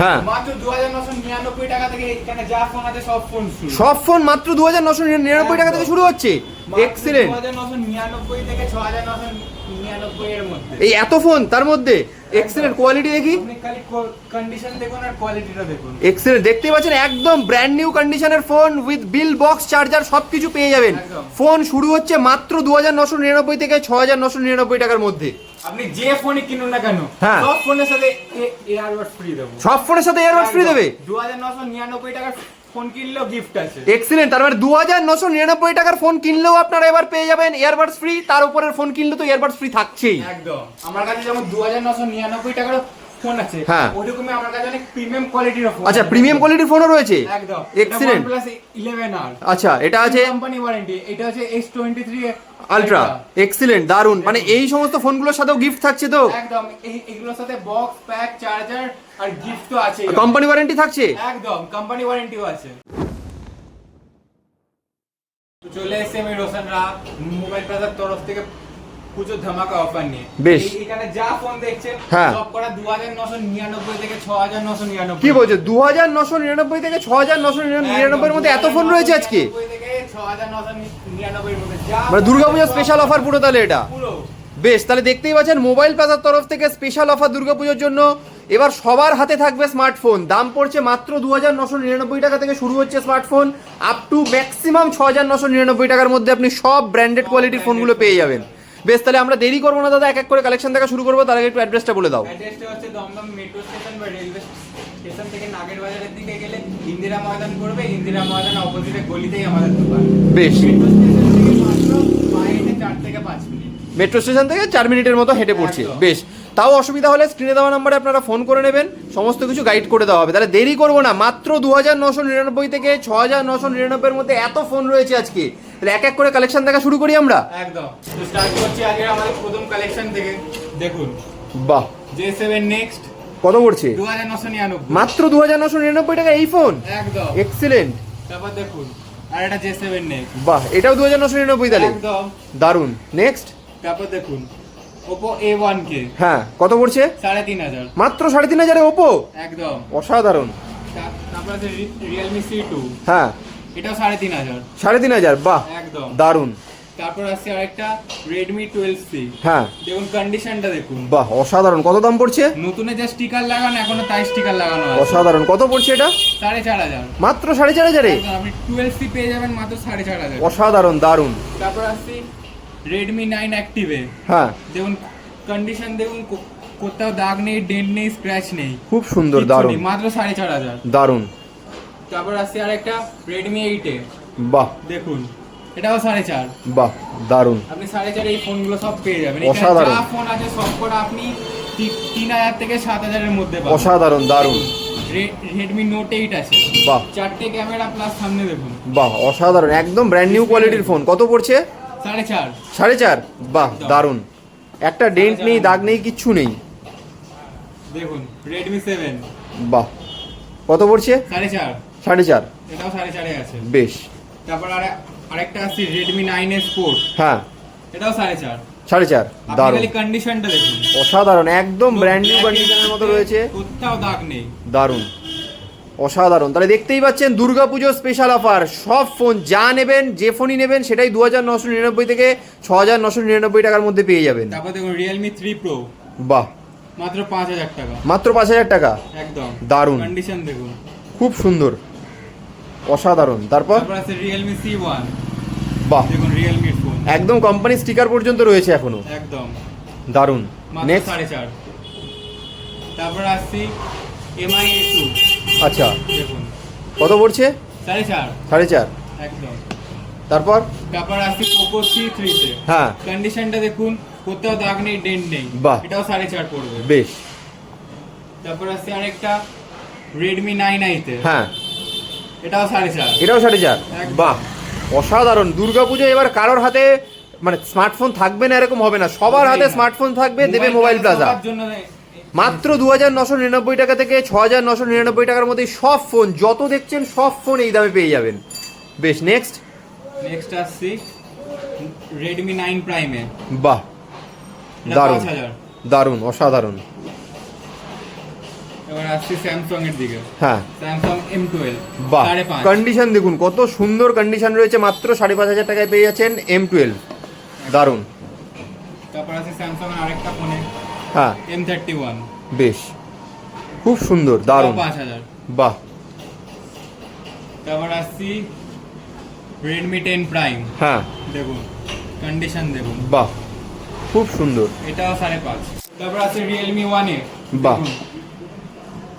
হ্যাঁ। সব ফোন সব মাত্র দু হাজার নশো নিরানব্বই টাকা থেকে শুরু হচ্ছে। এক্সিলেন্ট এই এত ফোন তার মধ্যে? এক্সিলেন্ট কোয়ালিটি দেখি। এক্সেলেন্ট দেখতেই পাচ্ছেন একদম ব্র্যান্ড নিউ কন্ডিশনের phone with bill box charger সবকিছু পেয়ে যাবেন। ফোন শুরু হচ্ছে মাত্র দু হাজার নশো নিরানব্বই থেকে ছ হাজার নশো নিরানব্বই টাকার মধ্যে। আপনি যে ফোনই কিনুন না কেন হ্যাঁ। সব ফোনের সাথে এয়ারবাড ফ্রি দেবো। সব ফোনের সাথে এয়ারবাড ফ্রি দেবে? দু হাজার নশো নিরানব্বই টাকার ফোন কিনলেও গিফট আছে। এক্সিলেন্ট তার মানে দু হাজার নশো নিরানব্বই টাকার ফোন কিনলেও আপনারা এবার পেয়ে যাবেন ইয়ারবাডস ফ্রি তার উপরের ফোন কিনলে তো ইয়ারবাডস ফ্রি থাকছেই। একদম। আমার কাছে যেমন দু হাজার নশো নিরানব্বই টাকার ফোন আছে হ্যাঁ। ওইরকমই আমার কাছে অনেক প্রিমিয়াম কোয়ালিটির ফোন আচ্ছা প্রিমিয়াম কোয়ালিটির ফোনও রয়েছে? একদম। এক্সিলেন্ট প্লাস ইলেভেন আর আচ্ছা এটা আছে কোম্পানি ওয়ারেন্টি এটা হচ্ছে S twenty three Ultra excellent দারুণ মানে এই সমস্ত ফোনগুলোর সাথেও গিফট থাকছে তো? একদম এইগুলোর এগুলোর সাথে বক্স প্যাক চার্জার আর গিফট তো আছে কোম্পানি ওয়ারেন্টি থাকছে? একদম কোম্পানি ওয়ারেন্টিও আছে। তো চলে এসেছি আমি রোশন রা মোবাইল প্লাজার তরফ থেকে পুজোর ধামাকা অফার নিয়ে। বেশ। এখানে যা ফোন দেখছেন হ্যাঁ। সব করা দু হাজার নশো নিরানব্বই থেকে ছ হাজার নশো নিরানব্বই। কি বলছো নশো নিরানব্বই থেকে ছ হাজার নশো নিরানব্বই এর মধ্যে এত ফোন রয়েছে আজকে? মানে দুর্গাপূজার স্পেশাল অফার পুরো তাহলে এটা? বেশ তাহলে দেখতেই পাচ্ছেন মোবাইল প্লাজার তরফ থেকে স্পেশাল অফার দুর্গাপুজোর জন্য। এবার সবার হাতে থাকবে স্মার্টফোন দাম পড়ছে মাত্র দু হাজার নশো নিরানব্বই টাকা থেকে শুরু হচ্ছে স্মার্টফোন আপ টু ম্যাক্সিমাম ছ হাজার নশো নিরানব্বই টাকার মধ্যে আপনি সব ব্র্যান্ডেড কোয়ালিটির ফোনগুলো পেয়ে যাবেন। বেশ তাহলে আমরা দেরি করব না দাদা এক এক করে কালেকশন দেখা শুরু করব তার আগে একটু অ্যাড্রেসটা বলে দাও। অ্যাড্রেসটা হচ্ছে দমদম মেট্রো স্টেশন বা রেলওয়ে স্টেশন থেকে নাগের বাজারের দিকে গেলে ইন্দিরা ময়দান পড়বে ইন্দিরা ময়দান অপোজিটে গলিতেই আমাদের দোকান। বেশ। মেট্রো স্টেশন থেকে মাত্র চার থেকে পাঁচ মিনিট। মেট্রো স্টেশন থেকে চার মিনিটের মতো হেঁটে পড়ছে। বেশ তাও অসুবিধা হলে স্ক্রিনে দেওয়া নাম্বারে আপনারা ফোন করে নেবেন সমস্ত কিছু গাইড করে দেওয়া হবে। তাহলে দেরি করব না মাত্র দু হাজার নশো নিরানব্বই থেকে ছ হাজার নশো নিরানব্বইয়ের মধ্যে এত ফোন রয়েছে আজকে। তাহলে এক এক করে কালেকশন দেখা শুরু করি আমরা? একদম। তো স্টার্ট করছি আগে আমাদের প্রথম কালেকশন থেকে। দেখুন। বাহ। জে সেভেন নেক্সট কত পড়ছে? দু হাজার নশো নিরানব্বই। মাত্র দু হাজার নশো নিরানব্বই টাকা এই ফোন একদম। এক্সিলেন্ট তারপর দেখুন। আর একটা জে সেভেন নেক্সট বাহ এটাও দু হাজার নশো নিরানব্বই তাহলে? একদম। দারুণ নেক্সট তারপর দেখুন ওপো এ ওয়ান কে হ্যাঁ কত পড়ছে? সাড়ে তিন হাজার। মাত্র সাড়ে তিন হাজারে ওপো একদম। অসাধারণ। তারপর আছে রিয়েলমি সি টু হ্যাঁ। এটাও সাড়ে তিন হাজার। সাড়ে তিন হাজার বাহ একদম। দারুণ তারপর আছে আরেকটা রেডমি টুয়েলভ সি হ্যাঁ। দেখুন কন্ডিশনটা দেখুন। বাহ অসাধারণ। কত দাম পড়ছে? নতুনে যে স্টিকার লাগানো এখনও তাই স্টিকার লাগানো আছে। অসাধারণ। কত পড়ছে এটা? সাড়ে চার হাজার। মাত্র সাড়ে চার হাজারে? একদম, আপনি টুয়েলভ সি পেয়ে যাবেন মাত্র সাড়ে চার হাজার। অসাধারণ দারুণ। তারপর আসছি রেডমি নাইন অ্যাক্টিভে হ্যাঁ। দেখুন কন্ডিশন দেখুন কোথাও দাগ নেই ডেন্ট নেই স্ক্র্যাচ নেই। খুব সুন্দর নেই, মাত্র সাড়ে চার তারপর আসছে আরেকটা রেডমি এইটে বাহ। দেখুন এটাও সাড়ে চার। বাহ দারুণ। আপনি সাড়ে চার এই ফোনগুলো সব পেয়ে যাবেন। অসাধারণ। যা ফোন আছে সব করে আপনি তিন হাজার থেকে সাত হাজারের মধ্যে পাবেন। অসাধারণ দারুণ। রেডমি নোট এইট আছে। বাহ। চারটে ক্যামেরা প্লাস সামনে দেখুন। বাহ অসাধারণ একদম ব্র্যান্ড নিউ কোয়ালিটির ফোন কত পড়ছে? সাড়ে চার। সাড়ে চার? বাহ দারুণ। একটা ডেন্ট নেই দাগ নেই কিচ্ছু নেই। দেখুন রেডমি সেভেন বাহ। কত পড়ছে? সাড়ে চার। সাড়ে চার। এটাও সাড়ে চারে আছে। বেশ। তারপর আর আরেকটা আছে রেডমি নাইন এস স্পোর্ট হ্যাঁ। এটাও সাড়ে চার। সাড়ে চার। দারুণ। কন্ডিশনটা দেখুন। অসাধারণ। একদম ব্র্যান্ড নিউ কন্ডিশনের মতো রয়েছে। কোথাও দাগ নেই। দারুণ। অসাধারণ। তাহলে দেখতেই পাচ্ছেন দুর্গাপুজো স্পেশাল অফার সব ফোন যা নেবেন যে ফোনই নেবেন সেটাই দু হাজার নশো নিরানব্বই থেকে ছ হাজার নশো নিরানব্বই টাকার মধ্যে পেয়ে যাবেন। তারপর দেখুন রিয়েলমি থ্রি প্রো বাহ। মাত্র পাঁচ হাজার টাকা। মাত্র পাঁচ হাজার টাকা। একদম। দারুণ। কন্ডিশন দেখুন। খুব সুন্দর। অসাধারণ। তারপর? আছে রিয়েলমি সি ওয়ান বাহ। দেখুন রিয়েলমির ফোন একদম কোম্পানি স্টিকার পর্যন্ত রয়েছে এখনও। একদম। দারুণ। মাত্র নেক্সট সাড়ে চার। তারপর আসছি এমআই এ টু আচ্ছা। দেখুন। কত পড়ছে? সাড়ে চার। সাড়ে চার। একদম। তারপর? তারপর আসছি পোকো সি থ্রিতে হ্যাঁ। কন্ডিশনটা দেখুন কোথাও দাগ নেই ডেন্ট নেই। বাহ। এটাও সাড়ে চার পড়বে। বেশ। তারপর আসছে আরেকটা রেডমি নাইন আইতে হ্যাঁ। এটাও সাড়ে চার। এটাও সাড়ে চার। বাহ অসাধারণ। দুর্গাপুজো এবার কারোর হাতে মানে স্মার্টফোন থাকবে না এরকম হবে না। সবার হাতে স্মার্টফোন থাকবে দেবে মোবাইল প্লাজা। মাত্র দু হাজার নশো নিরানব্বই টাকা থেকে ছ হাজার নশো নিরানব্বই টাকার মধ্যে সব ফোন যত দেখছেন সব ফোন এই দামে পেয়ে যাবেন। বেশ নেক্সট নেক্সট আসছি। রেডমি নাইন প্রাইমে বাহ দারুণ। দারুণ অসাধারণ। এবার আসছি স্যামসাং এর দিকে। হ্যাঁ। স্যামসাং এম টুয়েলভ বাহ কন্ডিশন দেখুন কত সুন্দর কন্ডিশন রয়েছে মাত্র সাড়ে পাঁচ হাজার টাকায় পেয়ে যাচ্ছেন এম টুয়েলভ দারুণ। তারপর আছে স্যামসাং এর আরেকটা ফোনে হ্যাঁ। এম থার্টি ওয়ান বেশ। খুব সুন্দর দারুণ। পাঁচ হাজার। বাহ। তারপর আসছি রেডমি টেন প্রাইম হ্যাঁ। দেখুন কন্ডিশন দেখুন। বাহ। খুব সুন্দর। এটাও সাড়ে পাঁচ। তারপর আছে রিয়েলমি ওয়ান এ বাহ।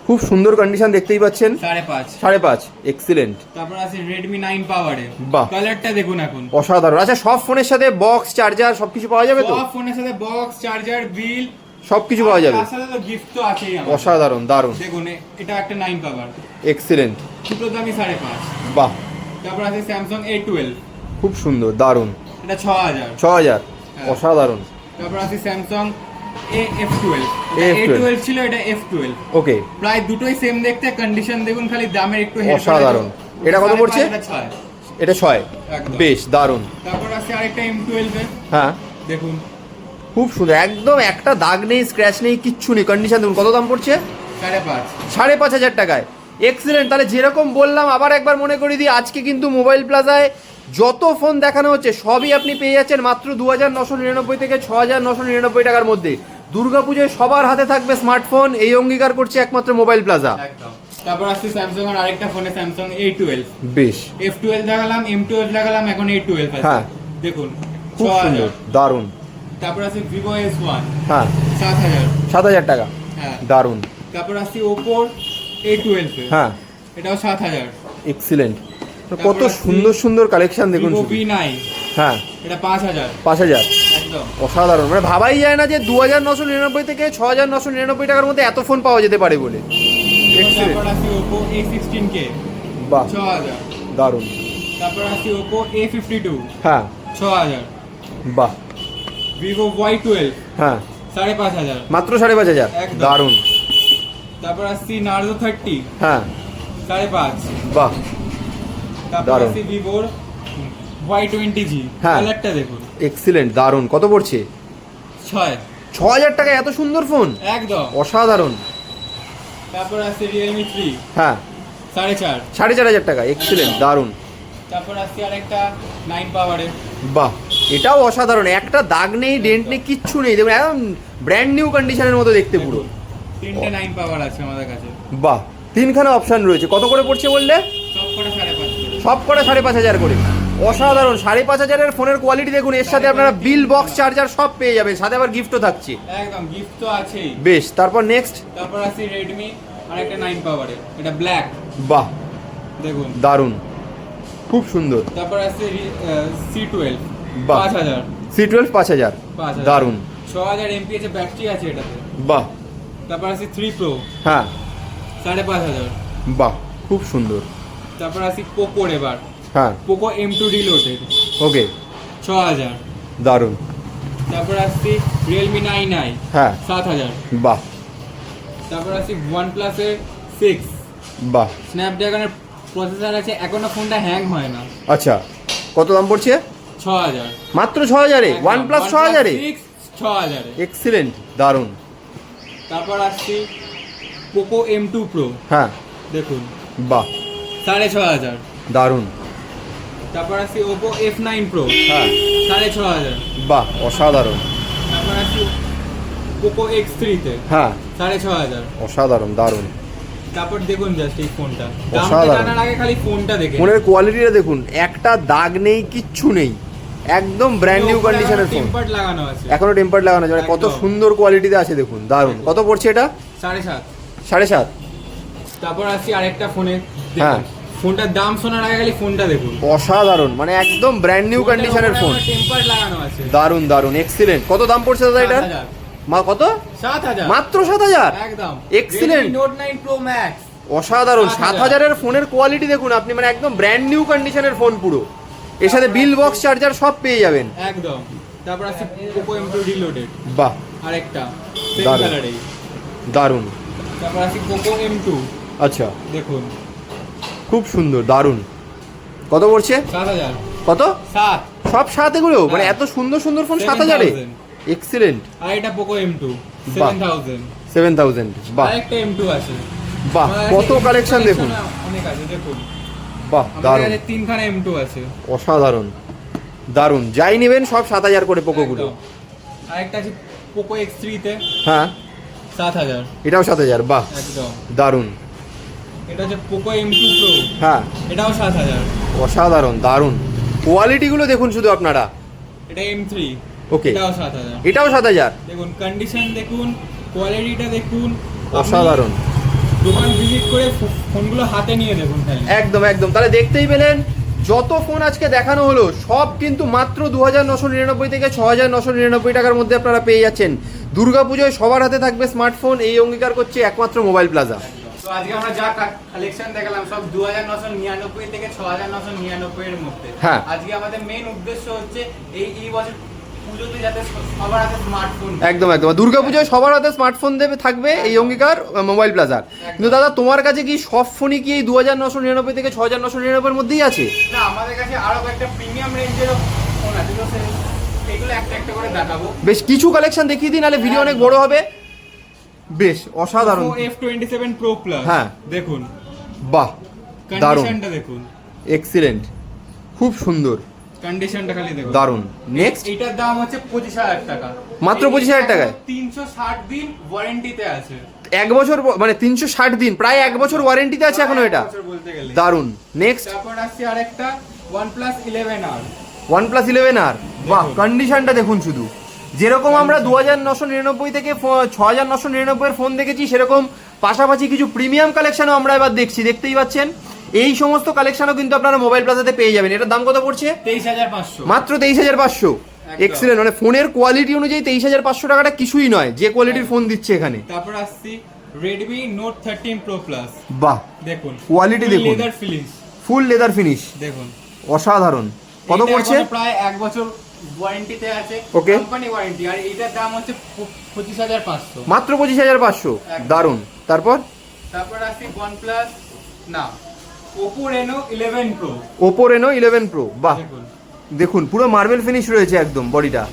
খুব সুন্দর কন্ডিশন দেখতেই পাচ্ছেন। সাড়ে পাঁচ। সাড়ে পাঁচ এক্সিলেন্ট তারপর আছে রেডমি নাইন পাওয়ারে বাহ। কালারটা দেখুন এখন। অসাধারণ। আচ্ছা সব ফোনের সাথে বক্স চার্জার সবকিছু পাওয়া যাবে তো? সব ফোনের সাথে বক্স চার্জার বিল সবকিছু পাওয়া যাবে। গিফট তো আছেই। অসাধারণ দারুণ। দেখুন এটা একটা নাইন পাওয়ার এক্সিলেন্ট দুটো দামি সাড়ে পাঁচ। বাহ। তারপর আছে স্যামসাং এ টুয়েলভ খুব সুন্দর দারুণ। এটা ছ হাজার ছ হাজার হ্যাঁ। অসাধারণ। তারপর আছে Samsung A F twelve A A12 twelve ছিল এটা ওকে প্রায় দুটোই সেম দেখতে কন্ডিশন দেখুন খালি দামের একটু। অসাধারণ। এটা কত পড়ছে? এটা ছয়। বেশ দারুণ। তারপর আছে আরেকটা এম টুয়েলভ হ্যাঁ। দেখুন। খুব সুন্দর। একদম একটা দাগ নেই স্ক্র্যাচ নেই কিচ্ছু নেই। কন্ডিশন দেখুন কত দাম পড়ছে? সাড়ে পাঁচ। সাড়ে পাঁচ হাজার টাকায়। এক্সিলেন্ট তাহলে যেরকম বললাম আবার একবার মনে করে দিই আজকে কিন্তু মোবাইল প্লাজায় যত ফোন দেখানো হচ্ছে সবই আপনি পেয়ে যাচ্ছেন মাত্র দু হাজার নশো নিরানব্বই থেকে ছ হাজার নশো নিরানব্বই টাকার মধ্যে। দুর্গাপুজোয় সবার হাতে থাকবে স্মার্টফোন এই অঙ্গীকার করছে একমাত্র মোবাইল প্লাজা। তারপর আসছে স্যামসাং এর আরেকটা ফোনে স্যামসাং এ টুয়েলভ বেশ। এফ টুয়েলভ দেখালাম এম টুয়েলভ দেখালাম এখন এ টুয়েলভ হ্যাঁ। দেখুন খুব সুন্দর দারুণ। তারপর আছে ভিভো এস ওয়ান হ্যাঁ। সাত হাজার। সাত হাজার টাকা। হ্যাঁ। দারুণ। তারপর আসছে ওপোর এ টুয়েলভ হ্যাঁ। এটাও সাত হাজার। এক্সিলেন্ট কত সুন্দর সুন্দর কালেকশন দেখুন ভিভো। ভি নাইন হ্যাঁ। এটা পাঁচ হাজার। পাঁচ হাজার। অসাধারণ। মানে ভাবাই যায় না যে দু হাজার নশো নিরানব্বই থেকে ছ হাজার নশো নিরানব্বই টাকার মধ্যে এত ফোন পাওয়া যেতে পারে বলে। বাহ। দারুণ। তারপর আসছে ওপো এ ফিফটি টু হ্যাঁ। ছ হাজার বাহ। ভিভো ওয়াই টুয়েলভ হ্যাঁ। সাড়ে পাঁচ হাজার। মাত্র সাড়ে পাঁচ হাজার। দারুণ। তারপর আসছি নার্জো থার্টি হ্যাঁ। সাড়ে পাঁচ। বাহ। তারপর আসছি ভিভোর ওয়াই টোয়েন্টি জি হ্যাঁ। কালারটা দেখুন। এক্সিলেন্ট দারুণ। কত পড়ছে? ছয়। ছ হাজার টাকায় এত সুন্দর ফোন? একদম। অসাধারণ। তারপর আসছে রিয়েলমি থ্রি হ্যাঁ। সাড়ে চার। সাড়ে চার হাজার টাকা এক্সিলেন্ট দারুণ। তারপর আসছে আরেকটা নাইন পাওয়ারে বাহ এটাও অসাধারণ। একটা দাগ নেই ডেন্ট নেই কিচ্ছু নেই। দেখুন একদম ব্র্যান্ড নিউ কন্ডিশনের মতো দেখতে পুরো। তিনটে নাইন পাওয়ার আছে আমাদের কাছে। বাহ তিনখানা অপশন রয়েছে। কত করে পড়ছে বললে? সব করে সাড়ে পাঁচ সব করে সাড়ে পাঁচ হাজার করে। অসাধারণ। সাড়ে পাঁচ হাজারের ফোনের কোয়ালিটি দেখুন এর সাথে আপনারা বিল বক্স চার্জার সব পেয়ে যাবেন। সাথে আবার গিফটও থাকছে। একদম গিফট তো আছেই। বেশ তারপর নেক্সট তারপর আসছে রেডমি আর একটা নাইন পাওয়ারে এটা ব্ল্যাক বাহ দেখুন। দারুণ। খুব সুন্দর। তারপর আসছে সি টুয়েলভ। পাঁচ হাজার। সি টুয়েলভ পাঁচ হাজার। দারুণ। ছ হাজার এমপিএচ এর ব্যাটারি আছে এটাতে। বাহ। তারপর আছে থ্রি প্রো হ্যাঁ। সাড়ে পাঁচ হাজার। বাহ খুব সুন্দর। তারপর আসি পোকোর এবার। হ্যাঁ। Poco M two reloaded okay. ছ হাজার দারুণ। তারপর আসছি রিয়েলমি নাইন আই হ্যাঁ। সাত হাজার বাহ। তারপর আসছি ওয়ান প্লাসের সিক্স বাহ। স্ন্যাপড্রাগনের প্রসেসর আছে এখনও ফোনটা হ্যাং হয় না। আচ্ছা। কত দাম পড়ছে? ছ হাজার মাত্র ছ হাজারে ওয়ান প্লাস ছ হাজারে ছ হাজারে এক্সিলেন্ট দারুণ। তারপর আসছি পোকো এম টু প্রো হ্যাঁ। দেখুন। বাহ। সাড়ে ছ হাজার দারুণ। তারপর নাইন প্রো হ্যাঁ। সাড়ে ছ হাজার। বাহ অসাধারণ। তারপর থ্রিতে হ্যাঁ। সাড়ে ছ হাজার। অসাধারণ দারুণ। তারপর দেখুন জাস্ট এই ফোনটা দামটা অসাধারণ। জানার আগে খালি ফোনটা দেখে ফোনের কোয়ালিটিটা দেখুন একটা দাগ নেই কিচ্ছু নেই। একদম ব্র্যান্ড নিউ কন্ডিশনের ফোন টেম্পার লাগানো আছে। এখনও টেম্পার লাগানো আছে মানে কত একদম। সুন্দর কোয়ালিটিতে আছে দেখুন দারুণ। কত পড়ছে এটা? সাড়ে সাত। সাড়ে সাত। তারপর আসছি আরেকটা ফোনে হ্যাঁ। ফোনটার দাম শোনার আগে খালি ফোনটা দেখুন। অসাধারণ মানে একদম ব্র্যান্ড নিউ কন্ডিশনের ফোন টেম্পার লাগানো আছে। দারুণ দারুণ এক্সিলেন্ট কত দাম পড়ছে দাদা এটা মা কত? সাত হাজার। মাত্র সাত হাজার? একদম। Excellent. Note nine Pro Max অসাধারণ সাত সাত হাজার। হাজারের ফোনের কোয়ালিটি দেখুন আপনি মানে একদম ব্র্যান্ড নিউ কন্ডিশনের ফোন পুরো। এর সাথে বিল বক্স চার্জার সব পেয়ে যাবেন। একদম। তারপর আসছে পোকো এম রিলোডেড বাহ। আরেকটা। সেম দারুণ। তারপর আসছি পোকো এম আচ্ছা। দেখুন। খুব সুন্দর দারুণ। কত পড়ছে? কত? সাত। সব সাত এগুলো? মানে হ্যাঁ। এত সুন্দর সুন্দর ফোন সাত হাজারে? 7,000 এক্সিলেন্ট আর এটা Poco M two seven thousand seven thousand বাহ। আরেকটা এম টু আছে। বাহ। কত কালেকশন দেখুন। অনেক আছে দেখুন। বাহ দারুণ। তিনখানা এম টু আছে। অসাধারণ। দারুণ। যাই নেবেন সব সাত হাজার করে পোকোগুলো। আরেকটা আছে পোকো এক্স থ্রিতে হ্যাঁ। সাত হাজার। এটাও সাত হাজার। বাহ। একদম। দারুণ। এটা হচ্ছে পোকো এম টু প্রো হ্যাঁ। এটাও সাত হাজার। অসাধারণ দারুণ। কোয়ালিটিগুলো দেখুন শুধু আপনারা। এটা এম থ্রি Okay. এটাও সাত হাজার। এটাও সাত হাজার। দেখুন কন্ডিশন দেখুন কোয়ালিটিটা দেখুন অসাধারণ। দোকান ভিজিট করে ফোনগুলো হাতে নিয়ে দেখুন একদম একদম। তাহলে দেখতেই পেলেন যত ফোন আজকে দেখানো হলো সব কিন্তু মাত্র দু হাজার নশো নিরানব্বই থেকে ছ হাজার নশো নিরানব্বই টাকার মধ্যে আপনারা পেয়ে যাচ্ছেন। দুর্গাপুজোয় সবার হাতে থাকবে স্মার্টফোন এই অঙ্গীকার করছে একমাত্র মোবাইল প্লাজা তো আজকে আমরা যা কালেকশন দেখালাম সব দু হাজার নশো নিরানব্বই থেকে ছ হাজার নশো নিরানব্বই এর মধ্যে। হ্যাঁ। আজকে আমাদের মেন উদ্দেশ্য হচ্ছে এই এই বছর একদম একদম। দুর্গাপুজোয় সবার হাতে স্মার্টফোন দেবে থাকবে এই অঙ্গীকার মোবাইল প্লাজার কিন্তু দাদা তোমার কাছে কি সব ফোনই কি এই দু হাজার নশো নিরানব্বই থেকে ছ হাজার নশো নিরানব্বইয়ের মধ্যেই আছে? না আমাদের কাছে আরও একটা প্রিমিয়াম রেঞ্জের ফোন আছে বেশ কিছু কালেকশন দেখিয়ে দিন নাহলে ভিডিও অনেক বড় হবে। বেশ অসাধারণ। F twenty seven Pro Plus হ্যাঁ। দেখুন। বাহ দারুণ। দেখুন। এক্সিলেন্ট খুব সুন্দর। কন্ডিশনটা খালি দেখুন। দারুণ। নেক্সট এটার দাম হচ্ছে পঁচিশ হাজার টাকা। মাত্র 25,000 টাকায়? তিনশো ষাট দিন ওয়ারেন্টিতে আছে। এক বছর মানে তিনশো ষাট দিন প্রায় এক বছর ওয়ারেন্টিতে আছে এখনও এটা? দারুণ। নেক্সট তারপর আসছে আরেকটা ওয়ান প্লাস ইলেভেন আর বাহ কন্ডিশনটা দেখুন শুধু। যেরকম আমরা দু হাজার নশো নিরানব্বই থেকে ছ হাজার নশো নিরানব্বই ফোন দেখেছি সেরকম পাশাপাশি কিছু প্রিমিয়াম কালেকশনও আমরা এবার দেখছি দেখতেই পাচ্ছেন। এই সমস্ত কালেকশনও কিন্তু আপনারা মোবাইল প্লাজাতে পেয়ে যাবেন। এটার দাম কত পড়ছে? তেইশ হাজার পাঁচশো। মাত্র তেইশ হাজার পাঁচশো। এক্সিলেন্ট মানে ফোনের কোয়ালিটি অনুযায়ী তেইশ হাজার পাঁচশো টাকাটা কিছুই নয় যে কোয়ালিটির ফোন দিচ্ছে এখানে। তারপর আসছি Redmi Note thirteen Pro Plus বাহ দেখুন Quality দেখুন। Leather feelings full leather finish দেখুন। অসাধারণ। কত পড়ছে? প্রায় এক বছর ওয়ারেন্টিতে আছে ওকে কোম্পানি ওয়ারেন্টি আর এটার দাম হচ্ছে পঁচিশ হাজার পাঁচশো। মাত্র পঁচিশ হাজার পাঁচশো? দারুণ তারপর? তারপর আসছি ওয়ান প্লাস না Oppo Reno eleven Pro Oppo Reno eleven Pro বাহ। দেখুন। পুরো মার্বেল ফিনিশ রয়েছে একদম বডিটা।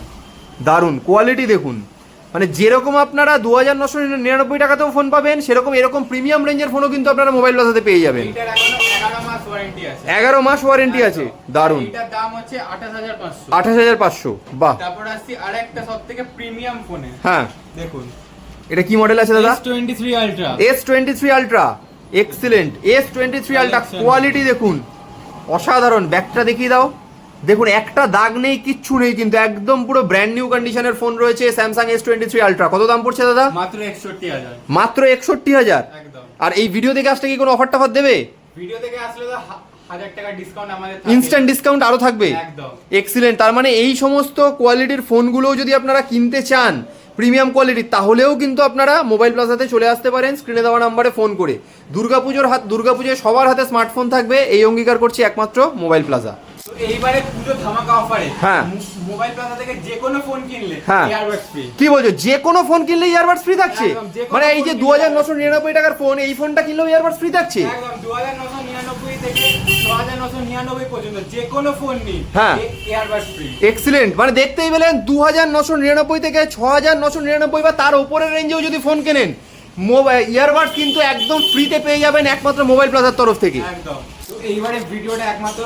দারুণ কোয়ালিটি দেখুন। মানে যেরকম আপনারা দু হাজার নশো নিরানব্বই টাকাতেও ফোন পাবেন সেরকম এরকম প্রিমিয়াম রেঞ্জের ফোনও কিন্তু আপনারা মোবাইল প্লাজাতে পেয়ে যাবেন। এগারো মাস ওয়ারেন্টি আছে। হচ্ছে আঠাশ হাজার পাঁচশো। বাহ। তারপর আসছি আরেকটা সব থেকে প্রিমিয়াম ফোনে হ্যাঁ। দেখুন। এটা কি মডেল আছে দাদা? S twenty three Ultra S twenty three Ultra excellent S twenty three Ultra quality দেখুন। অসাধারণ। ব্যাগটা দেখিয়ে দাও। দেখুন একটা দাগ নেই কিচ্ছু নেই কিন্তু একদম পুরো ব্র্যান্ড নিউ কন্ডিশনের ফোন রয়েছে Samsung S twenty three Ultra কত দাম পড়ছে দাদা? মাত্র একষট্টি হাজার। মাত্র একষট্টি হাজার? আর এই ভিডিও দেখে আসলে কি কোনো অফার টফার দেবে? ভিডিও থেকে আসলে। ইনস্ট্যান্ট ডিসকাউন্ট আরও থাকবে। এক্সিলেন্ট তার মানে এই সমস্ত কোয়ালিটির ফোনগুলোও যদি আপনারা কিনতে চান প্রিমিয়াম কোয়ালিটির তাহলেও কিন্তু আপনারা মোবাইল প্লাজাতে চলে আসতে পারেন স্ক্রিনে দেওয়া নাম্বারে ফোন করে। দুর্গাপুজোর হাত দুর্গাপুজোয় সবার হাতে স্মার্টফোন থাকবে। এই অঙ্গীকার করছি একমাত্র মোবাইল প্লাজা এইবারে পুজো ধামাকা অফারে হ্যাঁ। মোবাইল প্লাজা থেকে যে কোনো ফোন কিনলে হ্যাঁ। ইয়ারবাডস ফ্রি কি বলছো? যে কোনো ফোন কিনলে ইয়ারবাডস ফ্রি থাকছে? মানে এই যে ফোন দু হাজার নশো নিরানব্বই টাকার ফোন এই ফোনটা কিনলেও ইয়ারবাডস ফ্রি থাকছে? একদম থেকে ছ হাজার নশো নিরানব্বই পর্যন্ত যে কোনো ফোন নিন হ্যাঁ। ইয়ারবাডস ফ্রি এক্সিলেন্ট মানে দেখতেই পেলেন দু হাজার নশো নিরানব্বই থেকে ছ হাজার নশো নিরানব্বই বা তার উপরের রেঞ্জেও যদি ফোন কেনেন মোবাইল ইয়ারবাডস কিন্তু একদম ফ্রিতে পেয়ে যাবেন একমাত্র মোবাইল প্লাজার তরফ থেকে। একদম। তো এইবারে ভিডিওটা একমাত্র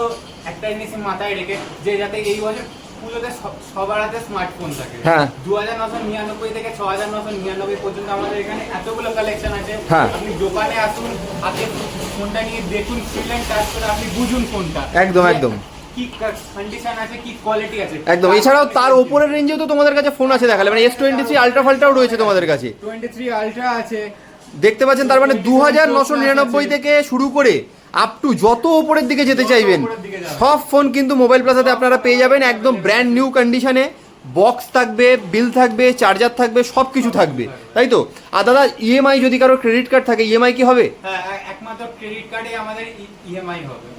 একটা জিনিস মাথায় রেখে যে যাতে এই বছর পুজোতে সবার হাতে স্মার্টফোন থাকে। হ্যাঁ। দু হাজার নশো নিরানব্বই থেকে ছ হাজার নশো নিরানব্বই পর্যন্ত আমাদের এখানে এতগুলো কালেকশন আছে। হ্যাঁ। আপনি দোকানে আসুন হাতে ফোনটা নিয়ে দেখুন ফিল টাচ করে আপনি বুঝুন ফোনটা একদম, একদম। কি কন্ডিশন আছে কি কোয়ালিটি আছে। একদম এছাড়াও তার ওপরের রেঞ্জেও তো তোমাদের কাছে ফোন আছে দেখালে। মানে এস টোয়েন্টি থ্রি আলট্রা ফাল্টাও রয়েছে তোমাদের কাছে। টোয়েন্টি থ্রি আলট্রা আছে। দেখতে পাচ্ছেন তার মানে দু হাজার নশো নিরানব্বই থেকে শুরু করে আপ টু যত ওপরের দিকে যেতে চাইবেন। সব ফোন কিন্তু মোবাইল প্লাসাতে আপনারা পেয়ে যাবেন। একদম ব্র্যান্ড নিউ কন্ডিশনে বক্স থাকবে বিল থাকবে চার্জার থাকবে সব কিছু থাকবে। তাই তো? আর দাদা ইএমআই যদি কারও ক্রেডিট কার্ড থাকে ইএমআই কি হবে? হ্যাঁ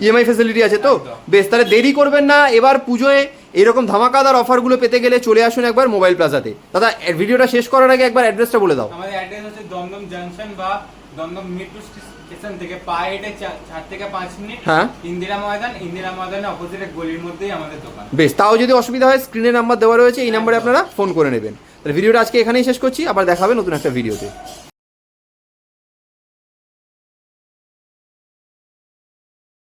ইএমআই ফেসিলিটি আছে তো? বেশ তাহলে দেরি করবেন না। এবার পুজোয় এরকম ধামাকাদার অফারগুলো পেতে গেলে চলে আসুন একবার মোবাইল প্লাজাতে দাদা ভিডিওটা শেষ করার আগে একবার অ্যাড্রেসটা বলে দাও। আমাদের অ্যাড্রেস হচ্ছে দমদম জাংশন বা দমদম মেট্রো স্টেশন থেকে পায়ে হেঁটে চার থেকে পাঁচ মিনিট হ্যাঁ। ইন্দিরা ময়দান ইন্দিরা ময়দানের অপোজিটে গলির মধ্যেই আমাদের দোকান। বেশ তাও যদি অসুবিধা হয় স্ক্রিনে নাম্বার দেওয়া রয়েছে এই নাম্বারে আপনারা ফোন করে নেবেন। তাহলে ভিডিওটা আজকে এখানেই শেষ করছি আবার দেখাবে নতুন একটা ভিডিওতে